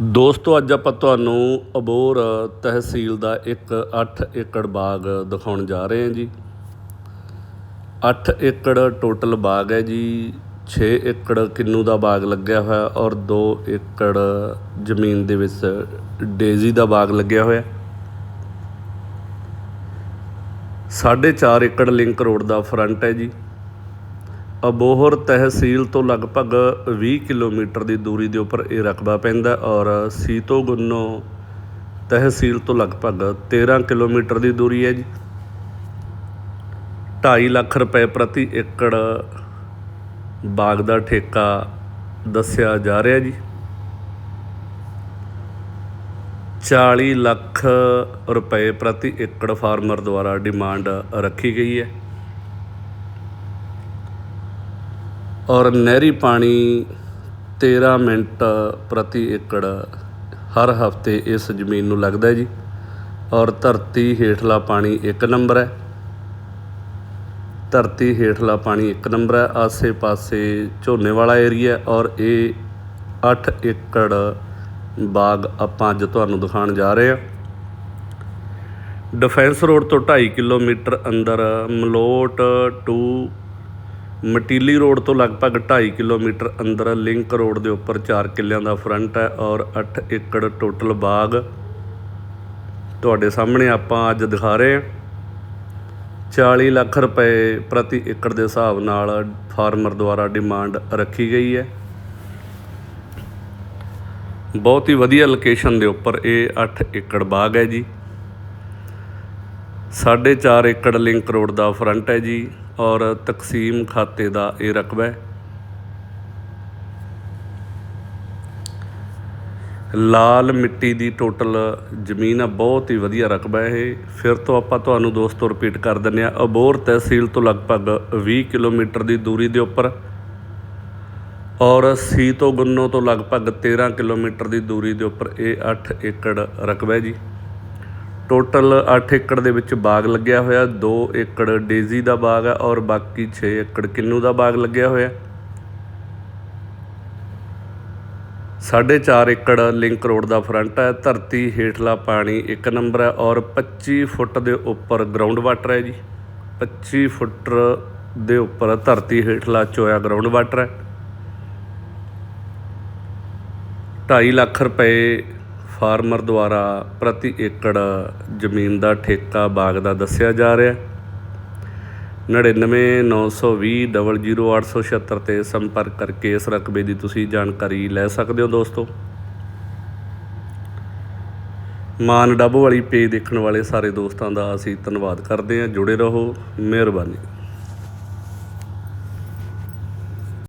ਦੋਸਤੋ, ਅੱਜ ਆਪਾਂ ਤੁਹਾਨੂੰ ਅਬੋਰ ਤਹਿਸੀਲ ਦਾ ਇੱਕ 8 ਏਕੜ ਬਾਗ ਦਿਖਾਉਣ ਜਾ ਰਹੇ ਹਾਂ ਜੀ। 8 ਏਕੜ ਟੋਟਲ ਬਾਗ ਹੈ ਜੀ। 6 ਏਕੜ ਕਿੰਨੂ ਦਾ ਬਾਗ ਲੱਗਿਆ ਹੋਇਆ ਔਰ 2 ਏਕੜ ਜ਼ਮੀਨ ਦੇ ਵਿੱਚ ਡੇਜ਼ੀ ਦਾ ਬਾਗ ਲੱਗਿਆ ਹੋਇਆ। ਸਾਢੇ ਚਾਰ ਏਕੜ ਲਿੰਕ ਰੋਡ ਦਾ ਫਰੰਟ ਹੈ ਜੀ। ਅਬੋਹਰ ਤਹਿਸੀਲ ਤੋਂ ਲਗਭਗ 20 ਕਿਲੋਮੀਟਰ ਦੀ ਦੂਰੀ ਦੇ ਉੱਪਰ ਇਹ ਰਕਬਾ ਪੈਂਦਾ ਔਰ ਸੀਤੋਗੁੰਨੋ ਤਹਿਸੀਲ ਤੋਂ ਲਗਭਗ 13 ਕਿਲੋਮੀਟਰ ਦੀ ਦੂਰੀ ਹੈ ਜੀ। 2.5 ਲੱਖ ਰੁਪਏ ਪ੍ਰਤੀ ਏਕੜ ਬਾਗ ਦਾ ਠੇਕਾ ਦੱਸਿਆ ਜਾ ਰਿਹਾ ਜੀ। 40 ਲੱਖ ਰੁਪਏ ਪ੍ਰਤੀ ਏਕੜ ਫਾਰਮਰ ਦੁਆਰਾ ਡਿਮਾਂਡ ਰੱਖੀ ਗਈ ਹੈ। ਔਰ ਨਹਿਰੀ ਪਾਣੀ 13 ਮਿੰਟ ਪ੍ਰਤੀ ਏਕੜ ਹਰ ਹਫ਼ਤੇ ਇਸ ਜ਼ਮੀਨ ਨੂੰ ਲੱਗਦਾ ਜੀ। ਔਰ ਧਰਤੀ ਹੇਠਲਾ ਪਾਣੀ 1 ਨੰਬਰ ਹੈ। ਧਰਤੀ ਹੇਠਲਾ ਪਾਣੀ 1 ਨੰਬਰ ਹੈ। ਆਸੇ-ਪਾਸੇ ਝੋਨੇ ਵਾਲਾ ਏਰੀਆ ਔਰ ਇਹ 8 ਏਕੜ ਬਾਗ ਆਪਾਂ ਅੱਜ ਤੁਹਾਨੂੰ ਦਿਖਾਉਣ ਜਾ ਰਹੇ ਹਾਂ। ਡਿਫੈਂਸ ਰੋਡ ਤੋਂ 2.5 ਕਿਲੋਮੀਟਰ ਅੰਦਰ ਮਲੋਟ ਟੂ ਮਟੀਲੀ ਰੋਡ ਤੋਂ ਲਗਭਗ 2.5 ਕਿਲੋਮੀਟਰ ਅੰਦਰ ਲਿੰਕ ਰੋਡ ਦੇ ਉੱਪਰ 4 ਕਿੱਲਿਆਂ ਦਾ ਫਰੰਟ ਹੈ ਔਰ 8 ਏਕੜ ਟੋਟਲ ਬਾਗ ਤੁਹਾਡੇ ਸਾਹਮਣੇ ਆਪਾਂ ਅੱਜ ਦਿਖਾ ਰਹੇ ਹਾਂ। 40 ਲੱਖ ਰੁਪਏ ਪ੍ਰਤੀ ਏਕੜ ਦੇ ਹਿਸਾਬ ਨਾਲ ਫਾਰਮਰ ਦੁਆਰਾ ਡਿਮਾਂਡ ਰੱਖੀ ਗਈ ਹੈ। ਬਹੁਤ ਹੀ ਵਧੀਆ ਲੋਕੇਸ਼ਨ ਦੇ ਉੱਪਰ ਇਹ 8 ਏਕੜ ਬਾਗ ਹੈ ਜੀ। 4.5 ਏਕੜ ਲਿੰਕ ਰੋਡ ਦਾ ਫਰੰਟ ਹੈ ਜੀ ਔਰ ਤਕਸੀਮ ਖਾਤੇ ਦਾ ਇਹ ਰਕਬਾ ਹੈ। ਲਾਲ ਮਿੱਟੀ ਦੀ ਟੋਟਲ ਜ਼ਮੀਨ ਆ ਬਹੁਤ ਹੀ ਵਧੀਆ ਰਕਬਾ ਹੈ ਇਹ। ਫਿਰ ਤੋਂ ਆਪਾਂ ਤੁਹਾਨੂੰ ਦੋਸਤੋ ਰਿਪੀਟ ਕਰ ਦਿੰਦੇ ਆ ਅਬੋਰ ਤਹਿਸੀਲ ਤੋਂ ਲਗਭਗ 20 ਕਿਲੋਮੀਟਰ ਦੀ ਦੂਰੀ ਦੇ ਉੱਪਰ ਔਰ ਸੀ ਤੋਂ ਗੁੰਨੋ ਤੋਂ ਲਗਭਗ 13 ਕਿਲੋਮੀਟਰ ਦੀ ਦੂਰੀ ਦੇ ਉੱਪਰ ਇਹ 8 ਏਕੜ ਰਕਬਾ ਹੈ ਜੀ। ਟੋਟਲ 8 ਏਕੜ ਦੇ ਵਿੱਚ ਬਾਗ ਲੱਗਿਆ ਹੋਇਆ 2 ਏਕੜ ਡੇਜ਼ੀ ਦਾ ਬਾਗ ਹੈ ਔਰ ਬਾਕੀ 6 ਏਕੜ ਕਿੰਨੂ ਦਾ ਬਾਗ ਲੱਗਿਆ ਹੋਇਆ। ਸਾਢੇ ਚਾਰ ਏਕੜ ਲਿੰਕ ਰੋਡ ਦਾ ਫਰੰਟ ਹੈ ਧਰਤੀ ਹੇਠਲਾ ਪਾਣੀ 1 ਨੰਬਰ ਹੈ ਔਰ 25 ਫੁੱਟ ਦੇ ਉੱਪਰ ਗਰਾਊਂਡ ਵਾਟਰ ਹੈ ਜੀ। 25 ਫੁੱਟ ਦੇ ਉੱਪਰ ਧਰਤੀ ਹੇਠਲਾ ਚੋਇਆ ਗਰਾਊਂਡ ਵਾਟਰ ਹੈ। 2.5 ਲੱਖ ਰੁਪਏ ਫਾਰਮਰ ਦੁਆਰਾ ਪ੍ਰਤੀ ਏਕੜ ਜ਼ਮੀਨ ਦਾ ਠੇਕਾ ਬਾਗ ਦਾ ਦੱਸਿਆ ਜਾ ਰਿਹਾ 9992000876 ਤੇ ਸੰਪਰਕ ਕਰਕੇ ਇਸ ਰਕਬੇ ਦੀ ਤੁਸੀਂ ਜਾਣਕਾਰੀ ਲੈ ਸਕਦੇ ਹੋ ਦੋਸਤੋ। ਮਾਨ ਡੱਬ ਵਾਲੀ ਪੇਜ ਦੇਖਣ ਵਾਲੇ ਸਾਰੇ ਦੋਸਤਾਂ ਦਾ ਅਸੀਂ ਧੰਨਵਾਦ ਕਰਦੇ ਹਾਂ। ਜੁੜੇ ਰਹੋ ਮਿਹਰਬਾਨੀ।